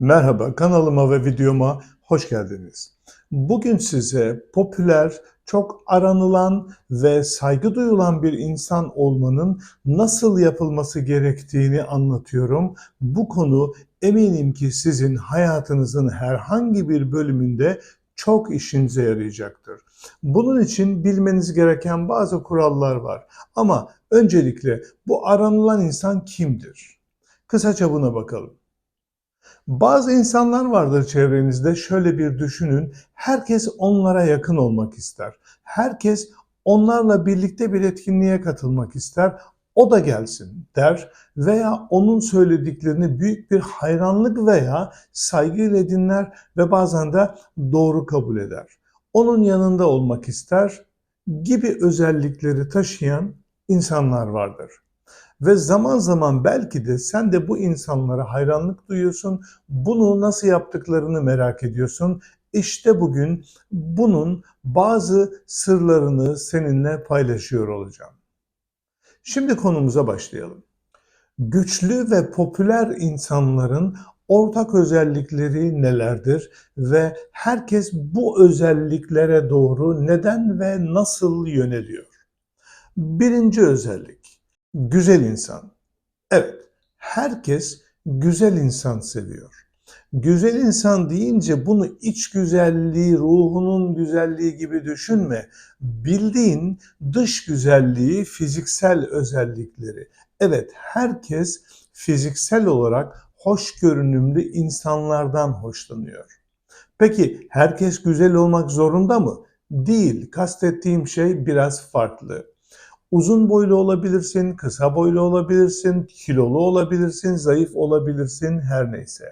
Merhaba, kanalıma ve videoma hoş geldiniz. Bugün size popüler, çok aranılan ve saygı duyulan bir insan olmanın nasıl yapılması gerektiğini anlatıyorum. Bu konu eminim ki sizin hayatınızın herhangi bir bölümünde çok işinize yarayacaktır. Bunun için bilmeniz gereken bazı kurallar var. Ama öncelikle bu aranılan insan kimdir? Kısaca buna bakalım. Bazı insanlar vardır çevrenizde şöyle bir düşünün. Herkes onlara yakın olmak ister. Herkes onlarla birlikte bir etkinliğe katılmak ister. O da gelsin der veya onun söylediklerini büyük bir hayranlık veya saygıyla dinler ve bazen de doğru kabul eder. Onun yanında olmak ister gibi özellikleri taşıyan insanlar vardır. Ve zaman zaman belki de sen de bu insanlara hayranlık duyuyorsun. Bunu nasıl yaptıklarını merak ediyorsun. İşte bugün bunun bazı sırlarını seninle paylaşıyor olacağım. Şimdi konumuza başlayalım. Güçlü ve popüler insanların ortak özellikleri nelerdir ve herkes bu özelliklere doğru neden ve nasıl yöneliyor? Birinci özellik, güzel insan. Evet, herkes güzel insan seviyor. Güzel insan deyince bunu iç güzelliği, ruhunun güzelliği gibi düşünme. Bildiğin dış güzelliği, fiziksel özellikleri. Evet, herkes fiziksel olarak hoş görünümlü insanlardan hoşlanıyor. Peki herkes güzel olmak zorunda mı? Değil. Kastettiğim şey biraz farklı. Uzun boylu olabilirsin, kısa boylu olabilirsin, kilolu olabilirsin, zayıf olabilirsin her neyse.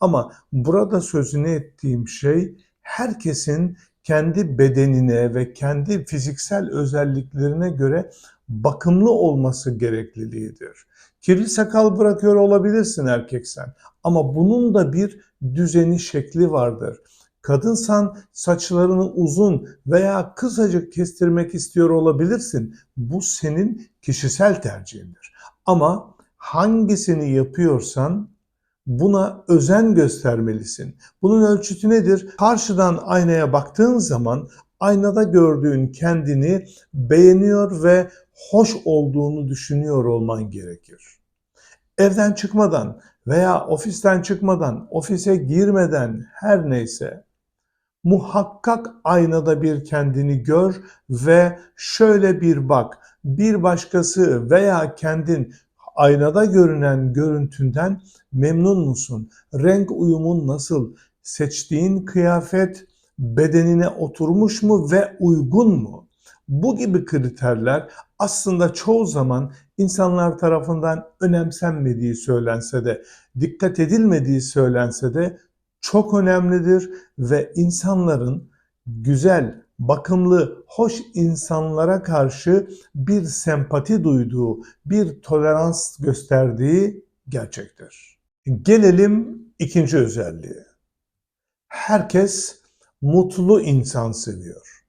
Ama burada sözünü ettiğim şey herkesin kendi bedenine ve kendi fiziksel özelliklerine göre bakımlı olması gerekliliğidir. Kirli sakal bırakıyor olabilirsin erkeksen ama bunun da bir düzeni şekli vardır. Kadınsan saçlarını uzun veya kısacık kestirmek istiyor olabilirsin. Bu senin kişisel tercihindir. Ama hangisini yapıyorsan buna özen göstermelisin. Bunun ölçütü nedir? Karşıdan aynaya baktığın zaman aynada gördüğün kendini beğeniyor ve hoş olduğunu düşünüyor olman gerekir. Evden çıkmadan veya ofisten çıkmadan, ofise girmeden her neyse muhakkak aynada bir kendini gör ve şöyle bir bak. Bir başkası veya kendin aynada görünen görüntünden memnun musun? Renk uyumun nasıl? Seçtiğin kıyafet bedenine oturmuş mu ve uygun mu? Bu gibi kriterler aslında çoğu zaman insanlar tarafından önemsenmediği söylense de, dikkat edilmediği söylense de çok önemlidir ve insanların güzel, bakımlı, hoş insanlara karşı bir sempati duyduğu, bir tolerans gösterdiği gerçektir. Gelelim ikinci özelliğe. Herkes mutlu insan seviyor.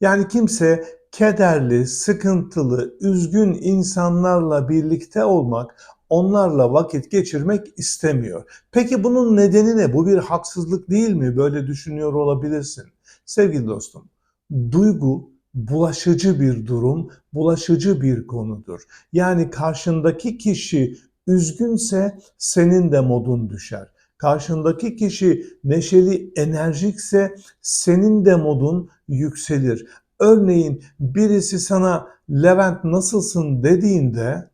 Yani kimse kederli, sıkıntılı, üzgün insanlarla birlikte olmak, onlarla vakit geçirmek istemiyor. Peki bunun nedeni ne? Bu bir haksızlık değil mi? Böyle düşünüyor olabilirsin. Sevgili dostum, duygu bulaşıcı bir durum, bulaşıcı bir konudur. Yani karşındaki kişi üzgünse senin de modun düşer. Karşındaki kişi neşeli, enerjikse senin de modun yükselir. Örneğin birisi sana Levent nasılsın dediğinde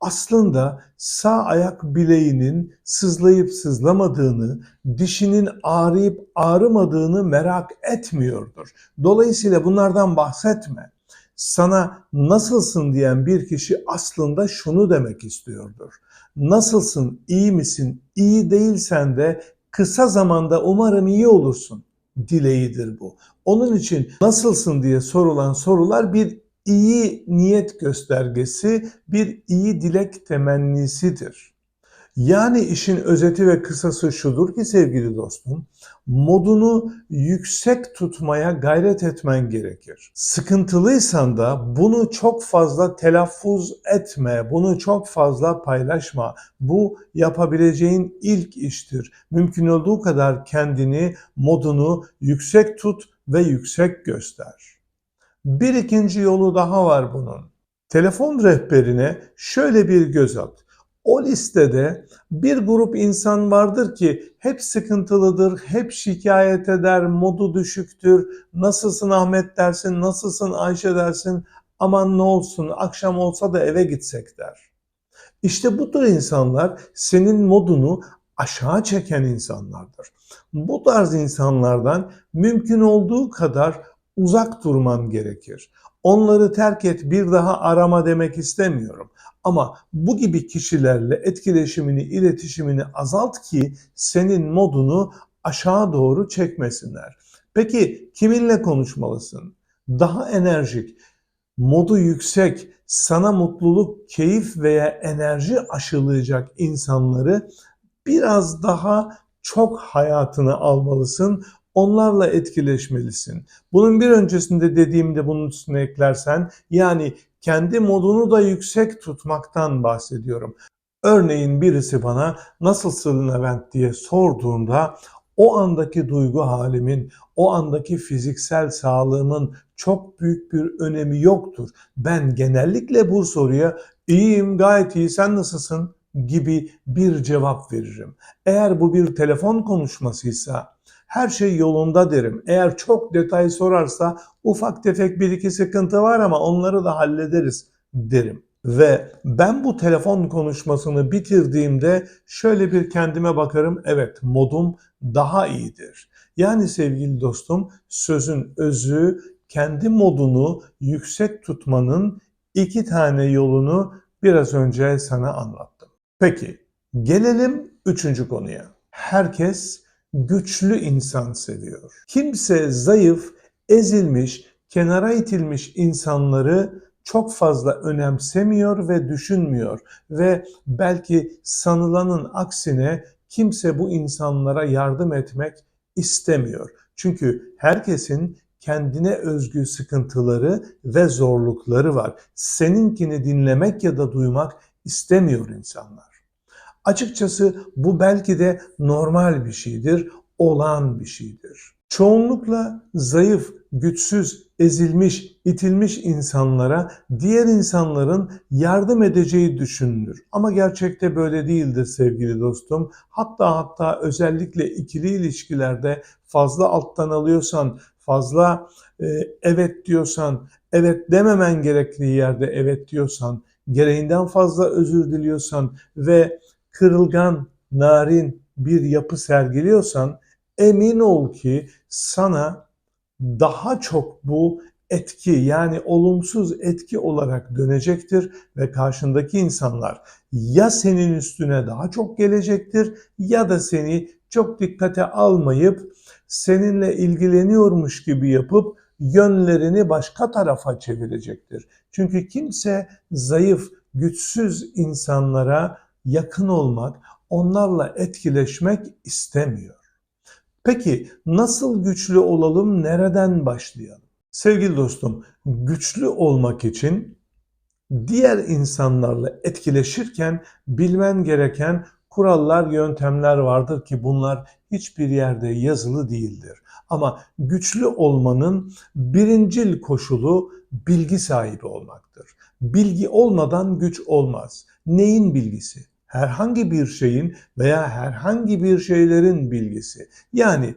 aslında sağ ayak bileğinin sızlayıp sızlamadığını, dişinin ağrıyıp ağrımadığını merak etmiyordur. Dolayısıyla bunlardan bahsetme. Sana nasılsın diyen bir kişi aslında şunu demek istiyordur. Nasılsın, iyi misin, iyi değilsen de kısa zamanda umarım iyi olursun dileğidir bu. Onun için nasılsın diye sorulan sorular bir iyi niyet göstergesi, bir iyi dilek temennisidir. Yani işin özeti ve kısası şudur ki sevgili dostum, modunu yüksek tutmaya gayret etmen gerekir. Sıkıntılıysan da bunu çok fazla telaffuz etme, bunu çok fazla paylaşma. Bu yapabileceğin ilk iştir. Mümkün olduğu kadar kendini, modunu yüksek tut ve yüksek göster. Bir ikinci yolu daha var bunun. Telefon rehberine şöyle bir göz at. O listede bir grup insan vardır ki hep sıkıntılıdır, hep şikayet eder, modu düşüktür. Nasılsın Ahmet dersin, nasılsın Ayşe dersin. Aman ne olsun akşam olsa da eve gitsek der. İşte bu tür insanlar senin modunu aşağı çeken insanlardır. Bu tarz insanlardan mümkün olduğu kadar uzak durman gerekir. Onları terk et bir daha arama demek istemiyorum. Ama bu gibi kişilerle etkileşimini, iletişimini azalt ki senin modunu aşağı doğru çekmesinler. Peki kiminle konuşmalısın? Daha enerjik, modu yüksek, sana mutluluk, keyif veya enerji aşılayacak insanları biraz daha çok hayatına almalısın. Onlarla etkileşmelisin. Bunun bir öncesinde dediğimde bunun üstüne eklersen yani kendi modunu da yüksek tutmaktan bahsediyorum. Örneğin birisi bana nasılsın Levent diye sorduğunda o andaki duygu halimin, o andaki fiziksel sağlığımın çok büyük bir önemi yoktur. Ben genellikle bu soruya iyiyim, gayet iyi, sen nasılsın gibi bir cevap veririm. Eğer bu bir telefon konuşmasıysa her şey yolunda derim. Eğer çok detay sorarsa ufak tefek bir iki sıkıntı var ama onları da hallederiz derim. Ve ben bu telefon konuşmasını bitirdiğimde şöyle bir kendime bakarım. Evet modum daha iyidir. Yani sevgili dostum sözün özü kendi modunu yüksek tutmanın iki tane yolunu biraz önce sana anlattım. Peki gelelim üçüncü konuya. Herkes güçlü insan seviyor. Kimse zayıf, ezilmiş, kenara itilmiş insanları çok fazla önemsemiyor ve düşünmüyor ve belki sanılanın aksine kimse bu insanlara yardım etmek istemiyor. Çünkü herkesin kendine özgü sıkıntıları ve zorlukları var. Seninkini dinlemek ya da duymak istemiyor insanlar. Açıkçası bu belki de normal bir şeydir, olan bir şeydir. Çoğunlukla zayıf, güçsüz, ezilmiş, itilmiş insanlara diğer insanların yardım edeceği düşünülür. Ama gerçekte böyle değildir sevgili dostum. Hatta hatta özellikle ikili ilişkilerde fazla alttan alıyorsan, fazla e, evet diyorsan, evet dememen gerektiği yerde evet diyorsan, gereğinden fazla özür diliyorsan ve kırılgan, narin bir yapı sergiliyorsan emin ol ki sana daha çok bu etki yani olumsuz etki olarak dönecektir ve karşındaki insanlar ya senin üstüne daha çok gelecektir ya da seni çok dikkate almayıp seninle ilgileniyormuş gibi yapıp yönlerini başka tarafa çevirecektir. Çünkü kimse zayıf, güçsüz insanlara yakın olmak, onlarla etkileşmek istemiyor. Peki nasıl güçlü olalım, nereden başlayalım? Sevgili dostum, güçlü olmak için diğer insanlarla etkileşirken bilmen gereken kurallar, yöntemler vardır ki bunlar hiçbir yerde yazılı değildir. Ama güçlü olmanın birincil koşulu bilgi sahibi olmaktır. Bilgi olmadan güç olmaz. Neyin bilgisi? Herhangi bir şeyin veya herhangi bir şeylerin bilgisi. Yani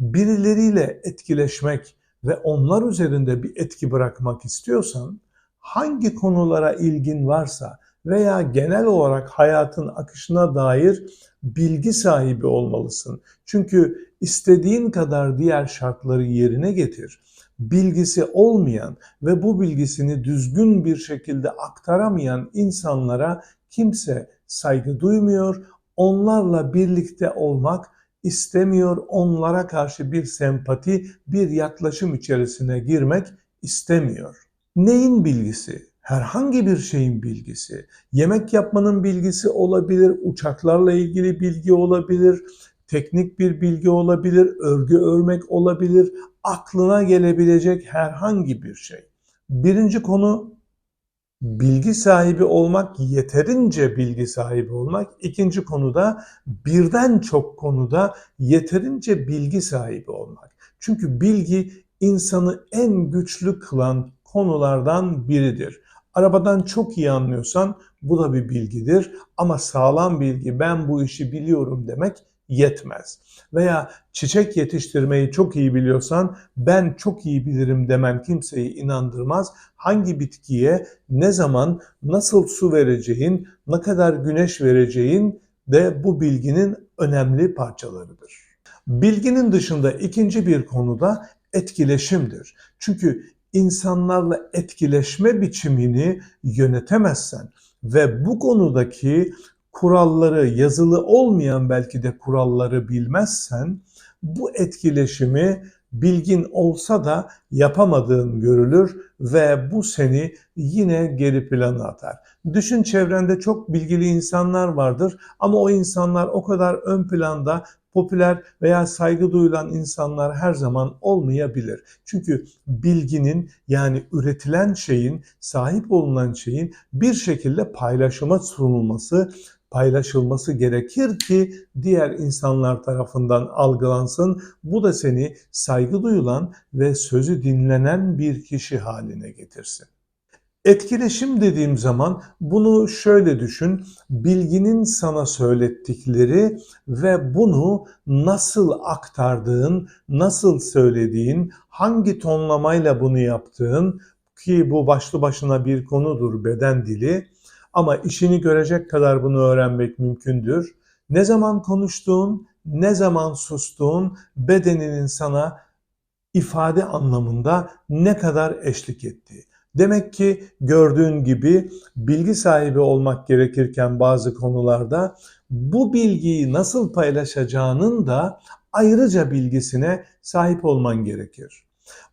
birileriyle etkileşmek ve onlar üzerinde bir etki bırakmak istiyorsan hangi konulara ilgin varsa veya genel olarak hayatın akışına dair bilgi sahibi olmalısın. Çünkü istediğin kadar diğer şartları yerine getir. Bilgisi olmayan ve bu bilgisini düzgün bir şekilde aktaramayan insanlara kimse saygı duymuyor, onlarla birlikte olmak istemiyor, onlara karşı bir sempati, bir yaklaşım içerisine girmek istemiyor. Neyin bilgisi? herhangi bir şeyin bilgisi, yemek yapmanın bilgisi olabilir, uçaklarla ilgili bilgi olabilir, teknik bir bilgi olabilir, örgü örmek olabilir, aklına gelebilecek herhangi bir şey. Birinci konu bilgi sahibi olmak, yeterince bilgi sahibi olmak. İkinci konuda birden çok konuda yeterince bilgi sahibi olmak. Çünkü bilgi insanı en güçlü kılan konulardan biridir. Arabadan çok iyi anlıyorsan bu da bir bilgidir ama sağlam bilgi ben bu işi biliyorum demek yetmez. Veya çiçek yetiştirmeyi çok iyi biliyorsan ben çok iyi bilirim demen kimseyi inandırmaz. Hangi bitkiye ne zaman nasıl su vereceğin, ne kadar güneş vereceğin de bu bilginin önemli parçalarıdır. Bilginin dışında ikinci bir konuda etkileşimdir. Çünkü insanlarla etkileşme biçimini yönetemezsen ve bu konudaki kuralları, yazılı olmayan belki de kuralları bilmezsen bu etkileşimi bilgin olsa da yapamadığın görülür ve bu seni yine geri plana atar. Düşün çevrende çok bilgili insanlar vardır ama o insanlar o kadar ön planda popüler veya saygı duyulan insanlar her zaman olmayabilir. Çünkü bilginin yani üretilen şeyin, sahip olunan şeyin bir şekilde paylaşıma sunulması, paylaşılması gerekir ki diğer insanlar tarafından algılansın. Bu da seni saygı duyulan ve sözü dinlenen bir kişi haline getirsin. Etkileşim dediğim zaman bunu şöyle düşün. Bilginin sana söylettikleri ve bunu nasıl aktardığın, nasıl söylediğin, hangi tonlamayla bunu yaptığın ki bu başlı başına bir konudur beden dili ama işini görecek kadar bunu öğrenmek mümkündür. Ne zaman konuştuğun, ne zaman sustuğun bedeninin sana ifade anlamında ne kadar eşlik ettiği. Demek ki gördüğün gibi bilgi sahibi olmak gerekirken bazı konularda bu bilgiyi nasıl paylaşacağının da ayrıca bilgisine sahip olman gerekir.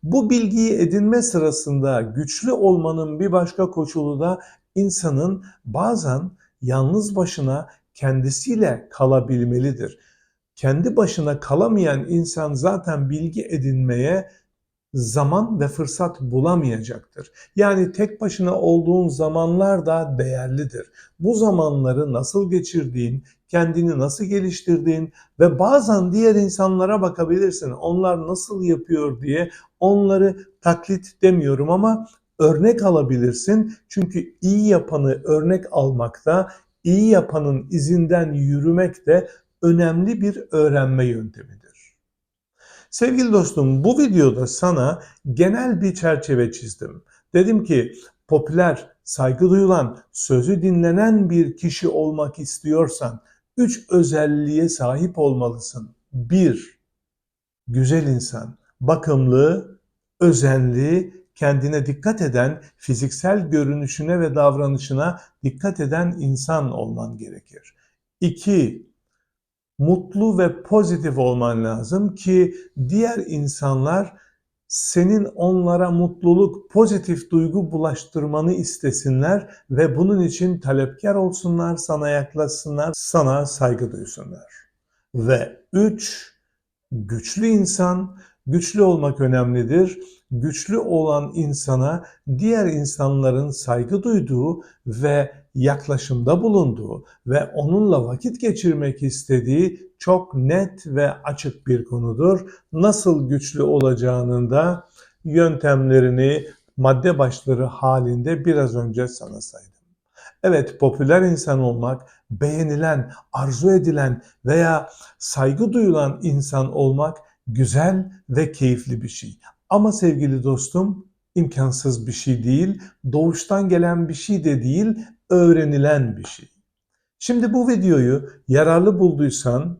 Bu bilgiyi edinme sırasında güçlü olmanın bir başka koşulu da insanın bazen yalnız başına kendisiyle kalabilmelidir. Kendi başına kalamayan insan zaten bilgi edinmeye zaman ve fırsat bulamayacaktır. Yani tek başına olduğun zamanlar da değerlidir. Bu zamanları nasıl geçirdiğin, kendini nasıl geliştirdiğin ve bazen diğer insanlara bakabilirsin. Onlar nasıl yapıyor diye onları taklit demiyorum ama örnek alabilirsin. Çünkü iyi yapanı örnek almakta, iyi yapanın izinden yürümek de önemli bir öğrenme yöntemidir. Sevgili dostum bu videoda sana genel bir çerçeve çizdim. Dedim ki popüler, saygı duyulan, sözü dinlenen bir kişi olmak istiyorsan üç özelliğe sahip olmalısın. Bir, güzel insan, bakımlı, özenli, kendine dikkat eden, fiziksel görünüşüne ve davranışına dikkat eden insan olman gerekir. İki, mutlu ve pozitif olman lazım ki diğer insanlar senin onlara mutluluk, pozitif duygu bulaştırmanı istesinler ve bunun için talepkar olsunlar, sana yaklaşsınlar, sana saygı duysunlar. Ve üç, güçlü insan, güçlü olmak önemlidir. Güçlü olan insana diğer insanların saygı duyduğu ve yaklaşımda bulunduğu ve onunla vakit geçirmek istediği çok net ve açık bir konudur. Nasıl güçlü olacağının da yöntemlerini madde başları halinde biraz önce sana saydım. Evet popüler insan olmak, beğenilen, arzu edilen veya saygı duyulan insan olmak güzel ve keyifli bir şey. Ama sevgili dostum imkansız bir şey değil, doğuştan gelen bir şey de değil, öğrenilen bir şey. Şimdi bu videoyu yararlı bulduysan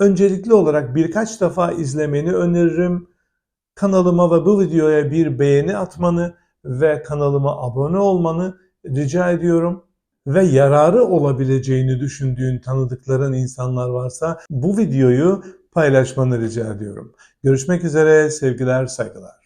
öncelikli olarak birkaç defa izlemeni öneririm. Kanalıma ve bu videoya bir beğeni atmanı ve kanalıma abone olmanı rica ediyorum. Ve yararı olabileceğini düşündüğün tanıdıkların insanlar varsa bu videoyu paylaşmanı rica ediyorum. Görüşmek üzere sevgiler saygılar.